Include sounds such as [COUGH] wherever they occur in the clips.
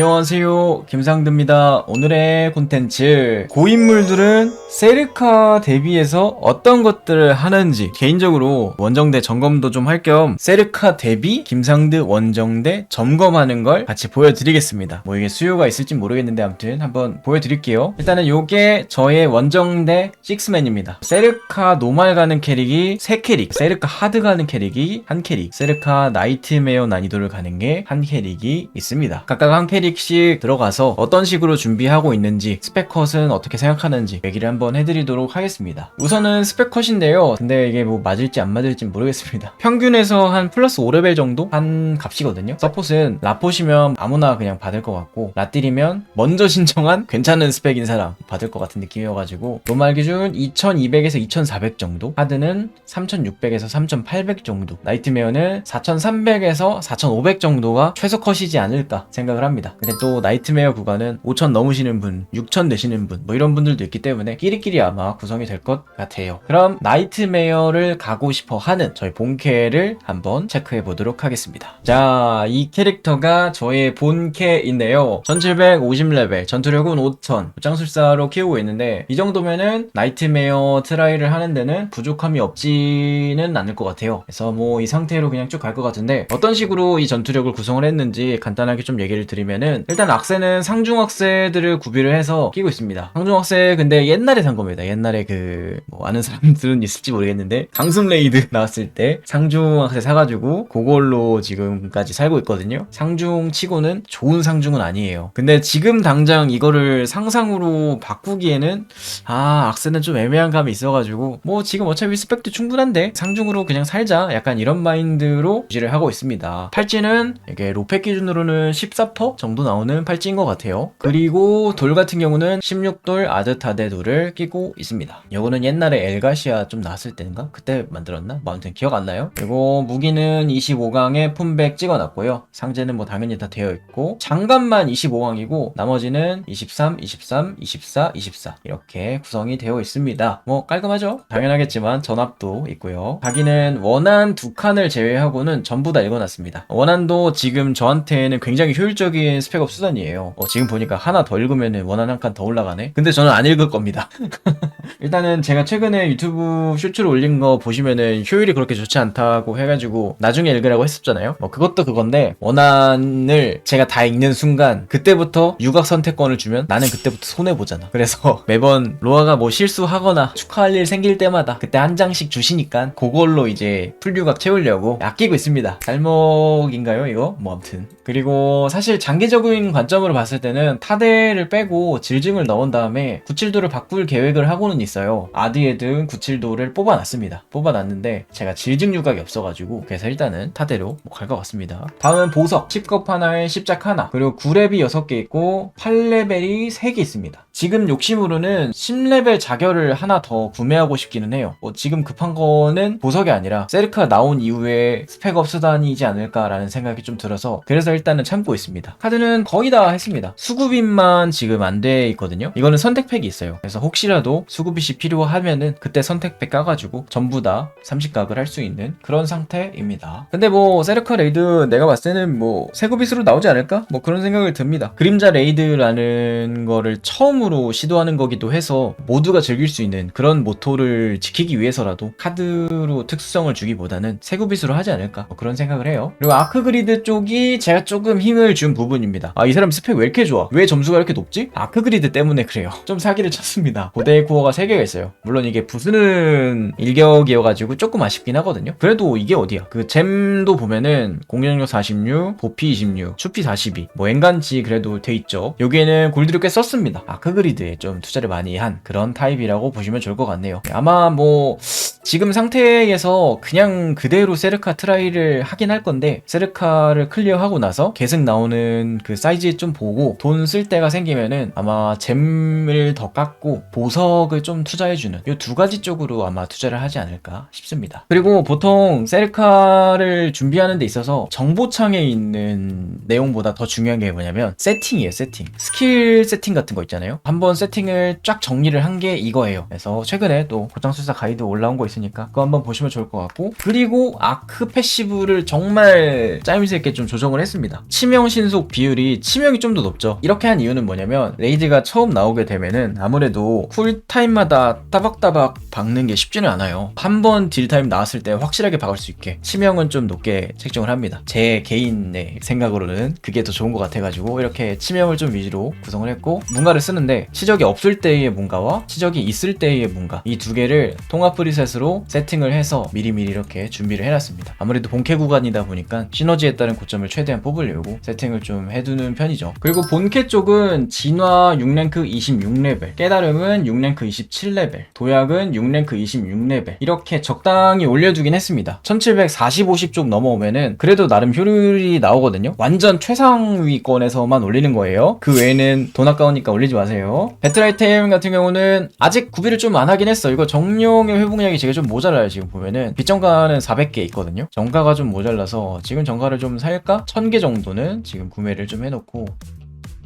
안녕하세요. 김상드입니다. 오늘의 콘텐츠. 고인물들은 세르카 대비해서 어떤 것들을 하는지 개인적으로 원정대 점검도 좀 할 겸 세르카 대비 김상드 원정대 점검하는 걸 같이 보여드리겠습니다. 뭐 이게 수요가 있을지 모르겠는데 아무튼 한번 보여드릴게요. 일단은 요게 저의 원정대 식스맨입니다. 세르카 노말 가는 캐릭이 3캐릭 세르카 하드 가는 캐릭이 한 캐릭 세르카 나이트메어 난이도를 가는 게 한 캐릭이 있습니다. 각각 한 캐릭 씩 들어가서 어떤 식으로 준비하고 있는지 스펙컷은 어떻게 생각하는지 얘기를 한번 해드리도록 하겠습니다. 우선은 스펙컷인데요. 근데 이게 뭐 맞을지 안 맞을지 모르겠습니다. [LAUGHS] 평균에서 한 플러스 5레벨 정도? 한 값이거든요. 서폿은 라포시면 아무나 그냥 받을 것 같고 라딜이면 먼저 [LAUGHS] 신청한 괜찮은 스펙인 사람 받을 것 같은 느낌이어가지고 노말 기준 2200에서 2400 정도? 하드는 3600에서 3800 정도? 나이트메어는 4300에서 4500 정도가 최소 컷이지 않을까 생각을 합니다 근데 또 나이트메어 구간은 5000 넘으시는 분6000 되시는 분 뭐 이런 분들도 있기 때문에 끼리끼리 아마 구성이 될 것 같아요. 그럼 나이트메어를 가고 싶어 하는 저희 본캐를 한번 체크해 보도록 하겠습니다. 자 이 캐릭터가 저의 본캐인데요. 1750레벨 전투력은 5000 짱술사로 키우고 있는데 이 정도면은 나이트메어 트라이를 하는 데는 부족함이 없지는 않을 것 같아요. 그래서 뭐 이 상태로 그냥 쭉 갈 것 같은데 어떤 식으로 이 전투력을 구성을 했는지 간단하게 좀 얘기를 드리면 은 일단 악세는 상중악세들을 구비를 해서 끼고 있습니다. 상중악세 근데 옛날에 산 겁니다. 옛날에 그 뭐 아는 사람들은 있을지 모르겠는데 강습 레이드 [LAUGHS] 나왔을 때 상중악세 사가지고 그걸로 지금까지 살고 있거든요. 상중 치고는 좋은 상중은 아니에요. 근데 지금 당장 이거를 상상으로 바꾸기에는 아 악세는 좀 애매한 감이 있어가지고 뭐 지금 어차피 스펙도 충분한데 상중으로 그냥 살자. 약간 이런 마인드로 유지를 하고 있습니다. 팔찌는 이게 로펙 기준으로는 14% 정도 나오는 팔찌인 것 같아요. 그리고 돌 같은 경우는 16돌 아드타데 돌을 끼고 있습니다. 요거는 옛날에 엘가시아 좀 나왔을 때인가? 그때 만들었나? 뭐 아무튼 기억 안 나요. 그리고 무기는 25강에 품백 찍어놨고요. 상제는 뭐 당연히 다 되어 있고 장갑만 25강이고 나머지는 23, 23, 24, 24 이렇게 구성이 되어 있습니다. 뭐 깔끔하죠? 당연하겠지만 전압도 있고요. 가기는 원한 두 칸을 제외하고는 전부 다 읽어놨습니다. 원한도 지금 저한테는 굉장히 효율적인 스펙업 수단이에요 어, 지금 보니까 하나 더 읽으면 원한 한 칸 더 올라가네 근데 저는 안 읽을 겁니다 [LAUGHS] 일단은 제가 최근에 유튜브 쇼츠를 올린 거 보시면은 효율이 그렇게 좋지 않다고 해가지고 나중에 읽으라고 했었잖아요. 뭐 그것도 그건데 원한을 제가 다 읽는 순간 그때부터 유각 선택권을 주면 나는 그때부터 손해 보잖아. 그래서 [LAUGHS] 매번 로아가 뭐 실수하거나 축하할 일 생길 때마다 그때 한 장씩 주시니까 그걸로 이제 풀 유각 채우려고 아끼고 있습니다. 잘목인가요 이거? 뭐 아무튼 그리고 사실 장기 적인 관점으로 봤을 때는 타대를 빼고 질증을 넣은 다음에 97도를 바꿀 계획을 하고는 있어요. 아디에든 97도를 뽑아놨습니다. 뽑아놨는데 제가 질증 유각이 없어가지고 그래서 일단은 타대로 뭐 갈 것 같습니다. 다음은 보석 10컵 하나에 십작 하나 그리고 9렙이 6개 있고 8레벨이 3개 있습니다. 지금 욕심으로는 10레벨 자결을 하나 더 구매하고 싶기는 해요. 뭐 지금 급한 거는 보석이 아니라 세르카 나온 이후에 스펙업 수단이지 않을까라는 생각이 좀 들어서 그래서 일단은 참고 있습니다. 카드 는 거의 다 했습니다. 수급인만 지금 안 돼 있거든요. 이거는 선택팩이 있어요. 그래서 혹시라도 수급잇이 필요하면은 그때 선택팩 까가지고 전부 다 30각을 할 수 있는 그런 상태입니다. 근데 뭐 세르카 레이드 내가 봤을 때는 뭐 세구빗으로 나오지 않을까? 뭐 그런 생각을 듭니다. 그림자 레이드라는 거를 처음으로 시도하는 거기도 해서 모두가 즐길 수 있는 그런 모토를 지키기 위해서라도 카드로 특수성을 주기보다는 세구빗으로 하지 않을까? 뭐 그런 생각을 해요. 그리고 아크 그리드 쪽이 제가 조금 힘을 준 부분 입니다. 아 이 사람 스펙 왜 이렇게 좋아? 왜 점수가 이렇게 높지? 아크 그리드 때문에 그래요. [LAUGHS] 좀 사기를 쳤습니다. 고대 코어가 3개가 있어요. 물론 이게 부수는 일격이어가지고 조금 아쉽긴 하거든요. 그래도 이게 어디야? 그 잼도 보면은 공격력 46, 보피 26, 추피 42, 뭐 엔간치 그래도 돼 있죠. 여기에는 골드를 꽤 썼습니다. 아크 그리드에 좀 투자를 많이 한 그런 타입이라고 보시면 좋을 것 같네요. 아마 뭐 지금 상태에서 그냥 그대로 세르카 트라이를 하긴 할 건데 세르카를 클리어하고 나서 계속 나오는 그 사이즈 좀 보고 돈 쓸 때가 생기면은 아마 잼을 더 깎고 보석을 좀 투자해주는 이 두 가지 쪽으로 아마 투자를 하지 않을까 싶습니다. 그리고 보통 세르카를 준비하는 데 있어서 정보창에 있는 내용보다 더 중요한 게 뭐냐면 세팅이에요 세팅. 스킬 세팅 같은 거 있잖아요. 한번 세팅을 쫙 정리를 한 게 이거예요. 그래서 최근에 또 고장술사 가이드 올라온 거 있 으니까 그거 한번 보시면 좋을 것 같고 그리고 아크 패시브를 정말 짜임새 있게 좀 조정을 했습니다 치명 신속 비율 비율이 치명이 좀 더 높죠. 이렇게 한 이유는 뭐냐면 레이드가 처음 나오게 되면은 아무래도 쿨타임마다 따박따박 박는 게 쉽지는 않아요. 한 번 딜타임 나왔을 때 확실하게 박을 수 있게 치명은 좀 높게 책정을 합니다. 제 개인의 생각으로는 그게 더 좋은 것 같아가지고 이렇게 치명을 좀 위주로 구성을 했고 문가를 쓰는데 치적이 없을 때의 문가와 치적이 있을 때의 문가 이 두 개를 통합 프리셋으로 세팅을 해서 미리미리 이렇게 준비를 해놨습니다. 아무래도 본캐 구간이다 보니까 시너지에 따른 고점을 최대한 뽑으려고 세팅을 좀 해두는 편이죠. 그리고 본캐 쪽은 진화 6랭크 26레벨, 깨달음은 6랭크 27레벨, 도약은 6랭크 26레벨 이렇게 적당히 올려두긴 했습니다. 1740, 50 쪽 넘어오면은 그래도 나름 효율이 나오거든요. 완전 최상위권에서만 올리는 거예요. 그 외에는 돈 아까우니까 올리지 마세요. 배틀 아이템 같은 경우는 아직 구비를 좀 안 하긴 했어. 이거 정령의 회복량이 제가 좀 모자라요. 지금 보면은 빗정가는 400개 있거든요. 정가가 좀 모자라서 지금 정가를 좀 살까? 1000개 정도는 지금 구매를 좀 해놓고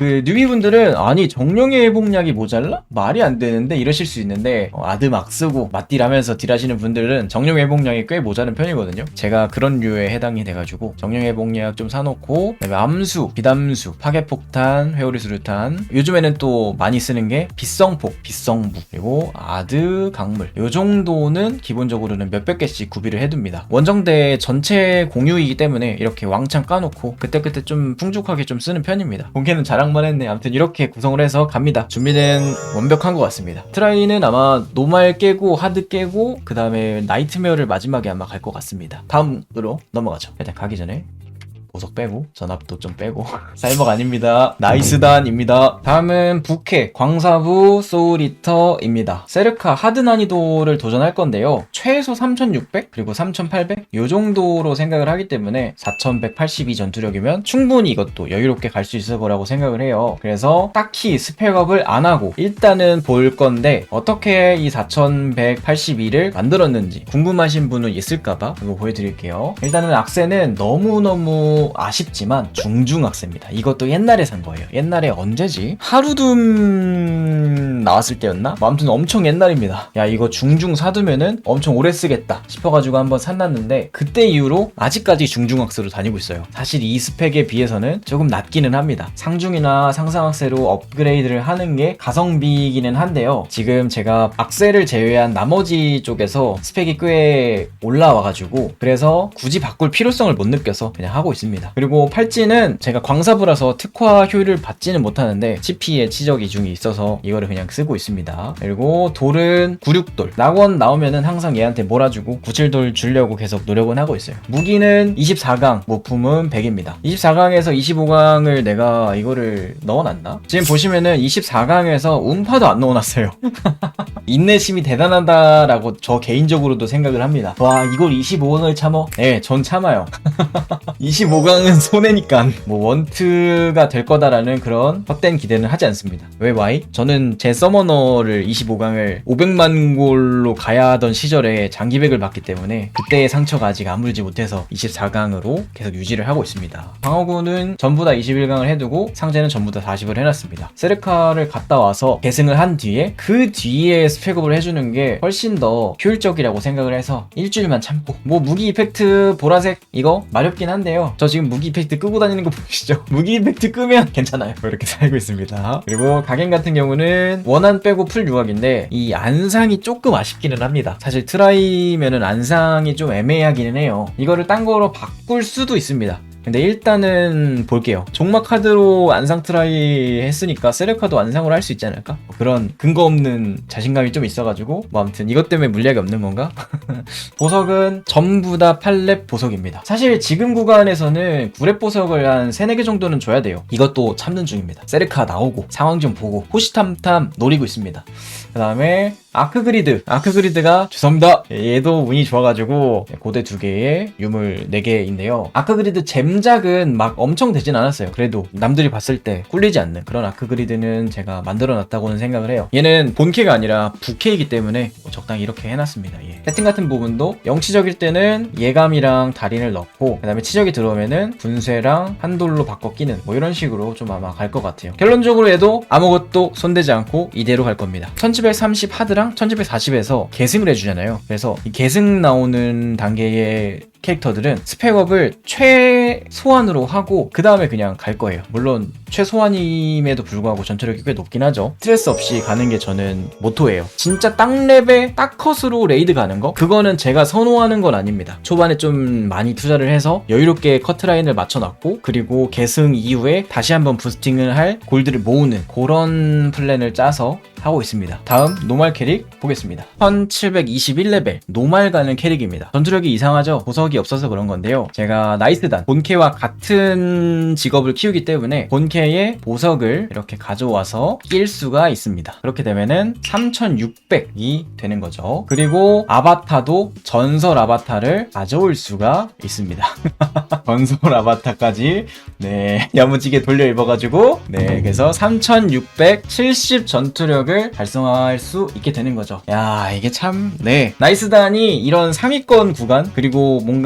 그 뉴비분들은 아니 정령의 회복약이 모자라? 말이 안 되는데 이러실 수 있는데 어, 아드 막 쓰고 맞딜하면서 딜하시는 분들은 정령 회복약이 꽤 모자른 편이거든요. 제가 그런 류에 해당이 돼가지고 정령 회복약 좀 사놓고 그다음에 암수, 비담수, 파괴폭탄, 회오리 수류탄 요즘에는 또 많이 쓰는 게 빛성폭, 빛성부 그리고 아드 강물 요 정도는 기본적으로는 몇백 개씩 구비를 해둡니다. 원정대 전체 공유이기 때문에 이렇게 왕창 까놓고 그때그때 좀 풍족하게 좀 쓰는 편입니다. 본캐는 자랑 만 했네. 아무튼 이렇게 구성을 해서 갑니다. 준비는 완벽한 것 같습니다. 트라이는 아마 노말 깨고 하드 깨고 그 다음에 나이트메어를 마지막에 아마 갈 것 같습니다. 다음으로 넘어가죠. 일단 가기 전에 보석 빼고 전압도 좀 빼고. [LAUGHS] 사이버가 아닙니다. 나이스단입니다. 다음은 부캐 광사부 소울이터입니다. 세르카 하드 난이도를 도전할 건데요. 최소 3600 그리고 3800 요 정도로 생각을 하기 때문에 4182 전투력이면 충분히 이것도 여유롭게 갈 수 있을 거라고 생각을 해요. 그래서 딱히 스펙업을 안 하고 일단은 볼 건데 어떻게 이 4182를 만들었는지 궁금하신 분은 있을까봐 이거 보여드릴게요. 일단은 악세는 너무너무 아쉽지만 중중악세입니다. 이것도 옛날에 산 거예요. 옛날에 언제지? 하루둠 나왔을 때였나? 뭐 아무튼 엄청 옛날입니다. 야 이거 중중 사두면은 엄청 오래 쓰겠다 싶어가지고 한번 샀났는데 그때 이후로 아직까지 중중악세로 다니고 있어요. 사실 이 스펙에 비해서는 조금 낮기는 합니다. 상중이나 상상악세로 업그레이드를 하는 게 가성비이기는 한데요. 지금 제가 악세를 제외한 나머지 쪽에서 스펙이 꽤 올라와가지고 그래서 굳이 바꿀 필요성을 못 느껴서 그냥 하고 있습니다. 그리고 팔찌는 제가 광사부라서 특화 효율을 받지는 못하는데 CP에 치적 이중이 있어서 이거를 그냥 쓰고 있습니다. 그리고 돌은 96돌. 낙원 나오면은 항상 얘한테 몰아주고 97돌 주려고 계속 노력은 하고 있어요. 무기는 24강, 모품은 100입니다. 24강에서 25강을 내가 이거를 넣어놨나? 지금 보시면은 24강에서 음파도 안 넣어놨어요. [LAUGHS] 인내심이 대단하다라고 저 개인적으로도 생각을 합니다. 와, 이걸 25강을 참어? 네, 전 참아요. [LAUGHS] 25 강은 [LAUGHS] 손해니까 뭐 원트가 될 거다라는 그런 헛된 기대는 하지 않습니다. 왜 와이? 저는 제 서머너를 25강을 500만 골로 가야 하던 시절에 장기백을 받기 때문에 그때의 상처가 아직 아물지 못해서 24강으로 계속 유지를 하고 있습니다. 방어구는 전부 다 21강을 해두고 상제는 전부 다 40을 해놨습니다. 세르카를 갔다 와서 계승을 한 뒤에 그 뒤에 스펙업을 해주는 게 훨씬 더 효율적이라고 생각을 해서 일주일만 참고 뭐 무기 이펙트 보라색 이거 마렵긴 한데요. 저 지금 무기 이펙트 끄고 다니는 거 보이시죠? [LAUGHS] 무기 이펙트 끄면 괜찮아요. [LAUGHS] 이렇게 살고 있습니다. 그리고 가겐 같은 경우는 원한 빼고 풀 유학인데 이 안상이 조금 아쉽기는 합니다. 사실 트라이면은 안상이 좀 애매하기는 해요. 이거를 딴 거로 바꿀 수도 있습니다. 근데 일단은 볼게요. 종막 카드로 안상 트라이 했으니까 세레카도 안상으로 할 수 있지 않을까? 뭐 그런 근거 없는 자신감이 좀 있어가지고 뭐 아무튼 이것 때문에 물약이 없는 건가? [LAUGHS] 보석은 전부 다 8렙 보석입니다. 사실 지금 구간에서는 9렙 보석을 한 3, 4개 정도는 줘야 돼요. 이것도 참는 중입니다. 세레카 나오고 상황 좀 보고 호시탐탐 노리고 있습니다. 그 다음에 아크그리드. 아크그리드가 죄송합니다. 얘도 운이 좋아가지고 고대 두 개에 유물 네개 있네요. 아크그리드 잼작은 막 엄청 되진 않았어요. 그래도 남들이 봤을 때 꿀리지 않는 그런 아크그리드는 제가 만들어 놨다고는 생각을 해요. 얘는 본캐가 아니라 부캐이기 때문에 뭐 적당히 이렇게 해놨습니다. 예. 세팅 같은 부분도 영치적일 때는 예감이랑 달인을 넣고 그 다음에 치적이 들어오면은 분쇄랑 한돌로 바꿔 끼는 뭐 이런 식으로 좀 아마 갈 것 같아요. 결론적으로 얘도 아무것도 손대지 않고 이대로 갈 겁니다. 1730 하드랑 1740에서 계승을 해주잖아요. 그래서 이 계승 나오는 단계에 캐릭터들은 스펙업을 최소한으로 하고 그 다음에 그냥 갈 거예요. 물론 최소한임에도 불구하고 전투력이 꽤 높긴 하죠. 스트레스 없이 가는 게 저는 모토예요. 진짜 딱랩에 딱컷으로 레이드 가는 거? 그거는 제가 선호하는 건 아닙니다. 초반에 좀 많이 투자를 해서 여유롭게 커트라인을 맞춰놨고 그리고 계승 이후에 다시 한번 부스팅을 할 골드를 모으는 그런 플랜을 짜서 하고 있습니다. 다음 노말 캐릭 보겠습니다. 1721레벨 노말 가는 캐릭입니다. 전투력이 이상하죠? 보석 이 없어서 그런 건데요. 제가 나이스단 본캐와 같은 직업을 키우기 때문에 본캐의 보석을 이렇게 가져와서 낄 수가 있습니다. 그렇게 되면은 3600이 되는 거죠. 그리고 아바타도 전설 아바타를 가져올 수가 있습니다. [LAUGHS] 전설 아바타까지 네 야무지게 돌려 입어가지고 네 그래서 3670 전투력을 달성할 수 있게 되는 거죠. 야 이게 참 네 나이스단이 이런 상위권 구간 그리고 뭔가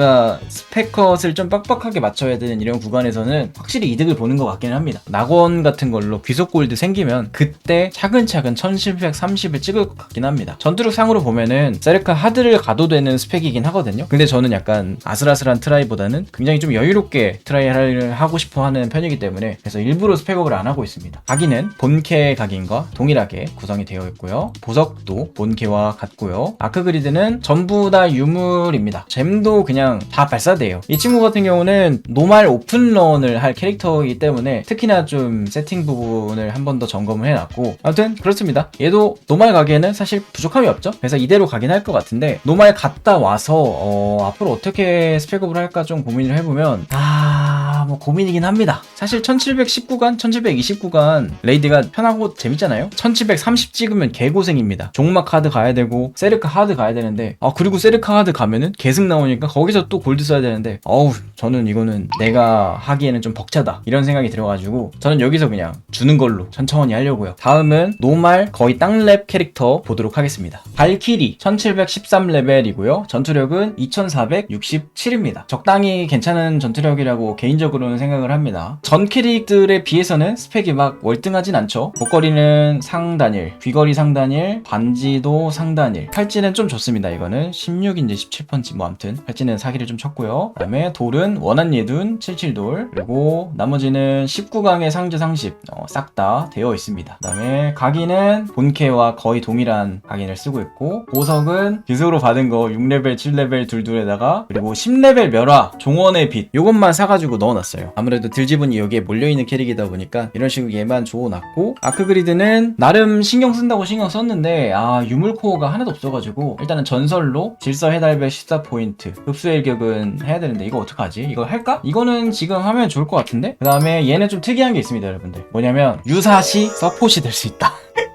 스펙컷을 좀 빡빡하게 맞춰야 되는 이런 구간에서는 확실히 이득을 보는 것 같기는 합니다. 낙원 같은 걸로 귀속 골드 생기면 그때 차근차근 1730을 찍을 것 같긴 합니다. 전투력 상으로 보면은 세르카 하드를 가도 되는 스펙이긴 하거든요. 근데 저는 약간 아슬아슬한 트라이보다는 굉장히 좀 여유롭게 트라이를 하고 싶어 하는 편이기 때문에 그래서 일부러 스펙업을 안 하고 있습니다. 각인은 본캐 각인과 동일하게 구성이 되어 있고요. 보석도 본캐와 같고요. 아크 그리드는 전부 다 유물입니다. 잼도 그냥 다 발사돼요. 이 친구 같은 경우는 노말 오픈런을 할 캐릭터이기 때문에 특히나 좀 세팅 부분을 한 번 더 점검을 해놨고 아무튼 그렇습니다. 얘도 노말 가기에는 사실 부족함이 없죠. 그래서 이대로 가긴 할 것 같은데 노말 갔다 와서 어, 앞으로 어떻게 스펙업을 할까 좀 고민을 해보면 아... 뭐 고민이긴 합니다. 사실 1719간, 1729간 레이드가 편하고 재밌잖아요. 1730 찍으면 개고생입니다. 종막 카드 가야 되고 세르카 하드 가야 되는데 아 그리고 세르카 하드 가면은 계승 나오니까 거기 서 또 골드 써야 되는데 어우 저는 이거는 내가 하기에는 좀 벅차다 이런 생각이 들어가지고 저는 여기서 그냥 주는 걸로 천천히 하려고요. 다음은 노말 거의 땅랩 캐릭터 보도록 하겠습니다. 발키리 1713레벨이고요. 전투력은 2467입니다. 적당히 괜찮은 전투력이라고 개인적으로는 생각을 합니다. 전 캐릭들에 비해서는 스펙이 막 월등하진 않죠. 목걸이는 상단일, 귀걸이 상단일, 반지도 상단일, 팔찌는 좀 좋습니다. 이거는 16인지 17펀치 뭐 아무튼 팔찌는 사기를 좀 쳤고요. 그 다음에 돌은 원한 예둔 77돌 그리고 나머지는 19강의 상주 상십 어, 싹 다 되어 있습니다. 그 다음에 각인은 본캐와 거의 동일한 각인을 쓰고 있고 보석은 기술로 받은 거 6레벨, 7레벨 둘둘에다가 그리고 10레벨 멸화 종원의 빛 요것만 사가지고 넣어놨어요. 아무래도 들지분이 여기에 몰려있는 캐릭이다 보니까 이런 식으로 얘만 주워놨고 아크그리드는 나름 신경 쓴다고 신경 썼는데 아 유물 코어가 하나도 없어가지고 일단은 전설로 질서 해달별 14포인트 흡수 일격은 해야 되는데 이거 어떡하지? 이거 할까? 이거는 지금 하면 좋을 것 같은데 그 다음에 얘는 좀 특이한 게 있습니다 여러분들 뭐냐면 유사시 서폿이 될 수 있다 [LAUGHS]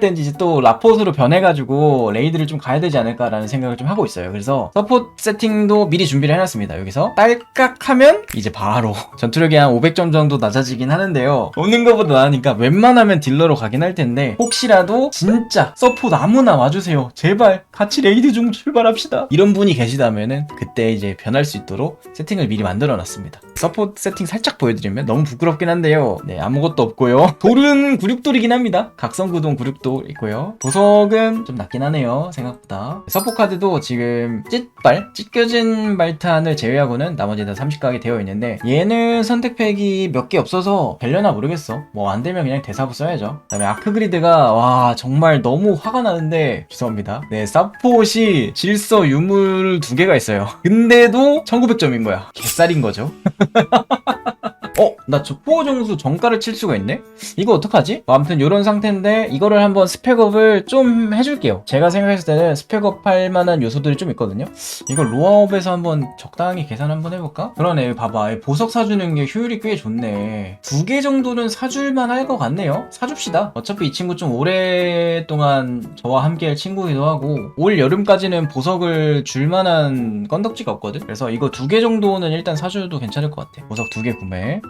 땐 이제 또 라포스로 변해가지고 레이드를 좀 가야 되지 않을까라는 생각을 좀 하고 있어요. 그래서 서포트 세팅도 미리 준비를 해놨습니다. 여기서 딸깍하면 이제 바로 [LAUGHS] 전투력이 한 500점 정도 낮아지긴 하는데요. 없는 것보다 나으니까 웬만하면 딜러로 가긴 할 텐데 혹시라도 진짜 서포트 아무나 와주세요. 제발 같이 레이드 좀 출발합시다. 이런 분이 계시다면은 그때 이제 변할 수 있도록 세팅을 미리 만들어놨습니다. 서포트 세팅 살짝 보여드리면 너무 부끄럽긴 한데요. 네 아무것도 없고요. [LAUGHS] 돌은 96돌이긴 합니다. 각성구동 96돌 있고요. 보석은 좀 낮긴 하네요. 생각보다. 서포 카드도 지금 찢발 찢겨진 발탄을 제외하고는 나머지 다 30각이 되어 있는데 얘는 선택팩이 몇 개 없어서 별려나 모르겠어. 뭐 안 되면 그냥 대사부 써야죠. 그다음에 아크 그리드가 와 정말 너무 화가 나는데 죄송합니다. 네 사포시 질서 유물 두 개가 있어요. 근데도 1900점인 거야. 개쌀인 거죠. [LAUGHS] 哈哈哈哈哈 어? 나 저 포어 정수 정가를 칠 수가 있네? 이거 어떡하지? 뭐 아무튼 이런 상태인데 이거를 한번 스펙업을 좀 해줄게요. 제가 생각했을 때는 스펙업 할 만한 요소들이 좀 있거든요. 이걸 로아업에서 한번 적당히 계산 한번 해볼까? 그러네. 봐봐. 이 보석 사주는 게 효율이 꽤 좋네. 두 개 정도는 사줄만 할 것 같네요. 사줍시다. 어차피 이 친구 좀 오랫동안 저와 함께 할 친구이기도 하고 올 여름까지는 보석을 줄 만한 건덕지가 없거든? 그래서 이거 두 개 정도는 일단 사줘도 괜찮을 것 같아. 보석 두 개 구매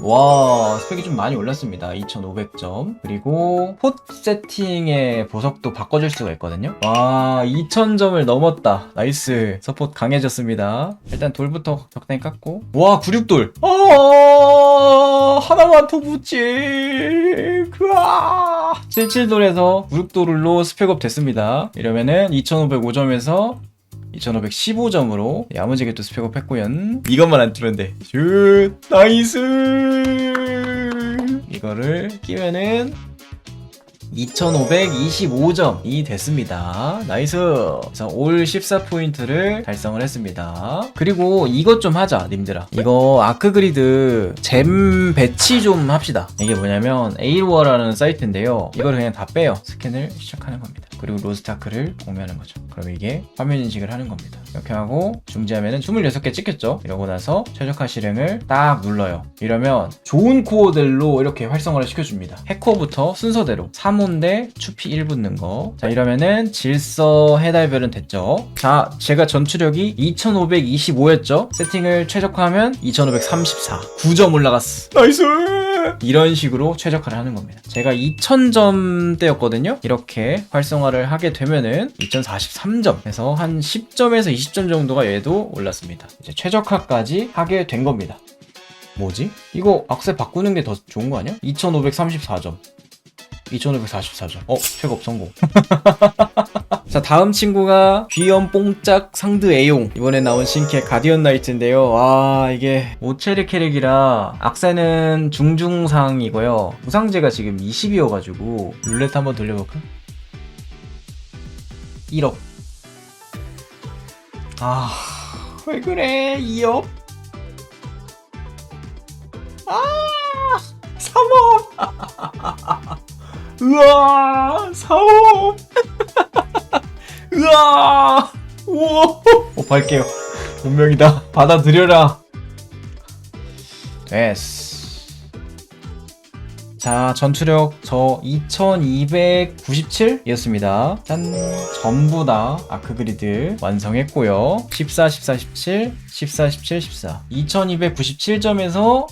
와 스펙이 좀 많이 올랐습니다. 2500점. 그리고 폿 세팅의 보석도 바꿔줄 수가 있거든요. 와 2000점을 넘었다. 나이스. 서폿 강해졌습니다. 일단 돌부터 적당히 깎고. 와 96돌. 아 하나만 더 붙지. 그아. 77돌에서 96돌로 스펙업 됐습니다. 이러면은 2505점에서 2515점으로 야무지게 또 스펙업 했고요 이것만 안 뜨면 돼슛 나이스 이거를 끼면은 2525점이 됐습니다. 나이스. 그래서 올 14포인트를 달성을 했습니다. 그리고 이것 좀 하자, 님들아. 이거 아크그리드 잼 배치 좀 합시다. 이게 뭐냐면 에일워라는 사이트인데요. 이걸 그냥 다 빼요. 스캔을 시작하는 겁니다. 그리고 로스타크를 공유하는 거죠. 그럼 이게 화면 인식을 하는 겁니다. 이렇게 하고 중지하면은 26개 찍혔죠? 이러고 나서 최적화 실행을 딱 눌러요. 이러면 좋은 코어들로 이렇게 활성화를 시켜줍니다. 해코어부터 순서대로 3호인데 추피 1 붙는 거. 자 이러면은 질서 해달별은 됐죠? 자 제가 전투력이 2525였죠? 세팅을 최적화하면 2534. 9점 올라갔어. 나이스! 이런 식으로 최적화를 하는 겁니다. 제가 2000점대였거든요. 이렇게 활성화 를 하게 되면은 2043점 해서 한 10점에서 20점 정도가 얘도 올랐습니다. 이제 최적화까지 하게 된 겁니다. 뭐지? 이거 악세 바꾸는 게 더 좋은 거 아니야? 2534점. 2544점. 어, 팩업 성공. [LAUGHS] 자, 다음 친구가 귀염 뽕짝 상드 애용. 이번에 나온 신캐 가디언 나이트인데요. 와, 이게 오체르 캐릭이라 악세는 중중상이고요. 무상제가 지금 20이어가지고 룰렛 한번 돌려볼까? 1억. 아, 왜 그래, 2억? 아, 3억! [LAUGHS] 으아, 4억! [LAUGHS] 으아! 우와! 어, 발게요. 운명이다. 받아들여라. 됐어. 자, 전투력 저 2297 이었습니다. 짠. 전부 다 아크그리드 완성했고요. 14, 14, 17, 14, 17, 14. 2297점에서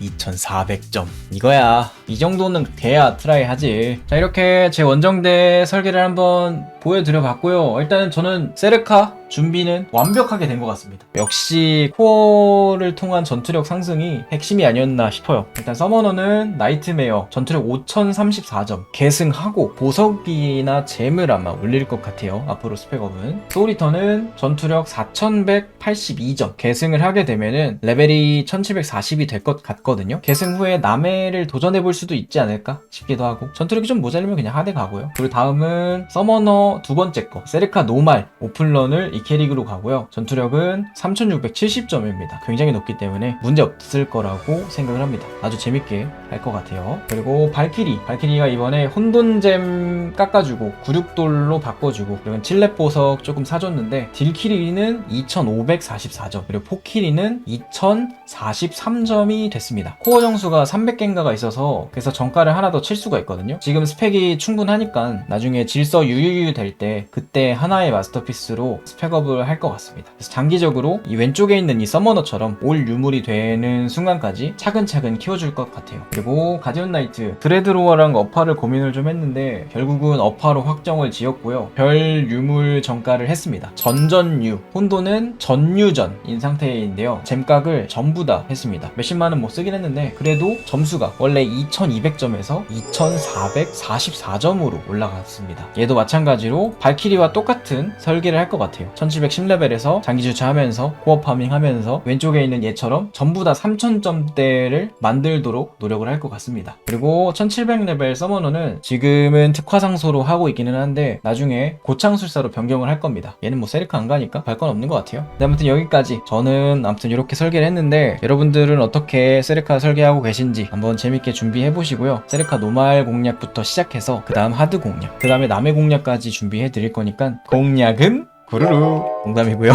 2400점. 이거야. 이 정도는 돼야 트라이 하지. 자, 이렇게 제 원정대 설계를 한번 보여드려 봤고요. 일단은 저는 세르카 준비는 완벽하게 된 것 같습니다. 역시 코어를 통한 전투력 상승이 핵심이 아니었나 싶어요. 일단 서머너는 나이트메어 전투력 5034점 계승하고 보석이나 잼을 아마 올릴 것 같아요. 앞으로 스펙업은. 소울리터는 전투력 4182점 계승을 하게 되면은 레벨이 1740이 될 것 같거든요. 계승 후에 남해를 도전해 볼 수도 있지 않을까 싶기도 하고 전투력이 좀 모자르면 그냥 하대 가고요. 그리고 다음은 서머너 두 번째 거 세르카 노말 오픈런을 이 캐릭으로 가고요. 전투력은 3670점입니다. 굉장히 높기 때문에 문제 없을 거라고 생각을 합니다. 아주 재밌게 할 것 같아요. 그리고 발키리 발키리가 이번에 혼돈잼 깎아주고 96돌로 바꿔주고 그리고 칠렙 보석 조금 사줬는데 딜키리는 2544점 그리고 포키리는 2043점이 됐습니다. 코어 정수가 300개인가가 있어서 그래서 정가를 하나 더 칠 수가 있거든요. 지금 스펙이 충분하니까 나중에 질서 유유유 될 때 그때 하나의 마스터피스로 스펙 업을 할 것 같습니다. 그래서 장기적으로 이 왼쪽에 있는 이 서머너처럼 올 유물이 되는 순간까지 차근차근 키워줄 것 같아요. 그리고 가디언 나이트 드레드로어랑 어파를 고민을 좀 했는데 결국은 어파로 확정을 지었고요. 별 유물 정가를 했습니다. 전전유 혼도는 전유전인 상태인데요. 잼각을 전부 다 했습니다. 몇십만원 못 쓰긴 했는데 그래도 점수가 원래 2200점에서 2444점으로 올라갔습니다. 얘도 마찬가지로 발키리와 똑같은 설계를 할 것 같아요. 1710레벨에서 장기 주차하면서 코어 파밍 하면서 왼쪽에 있는 얘처럼 전부 다 3000점대를 만들도록 노력을 할 것 같습니다. 그리고 1700레벨 서머너는 지금은 특화 상소로 하고 있기는 한데 나중에 고창술사로 변경을 할 겁니다. 얘는 뭐 세리카 안 가니까 발 건 없는 것 같아요. 네, 아무튼 여기까지 저는 아무튼 이렇게 설계를 했는데 여러분들은 어떻게 세리카 설계하고 계신지 한번 재밌게 준비해 보시고요. 세리카 노말 공략부터 시작해서 그 다음 하드 공략, 그 다음에 남의 공략까지 준비해 드릴 거니까 공략은 구루루 농담이고요.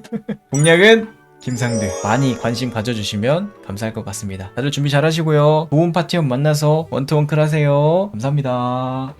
[LAUGHS] 공략은 김상들 많이 관심 가져주시면 감사할 것 같습니다. 다들 준비 잘 하시고요. 좋은 파티원 만나서 원투원클 하세요. 감사합니다.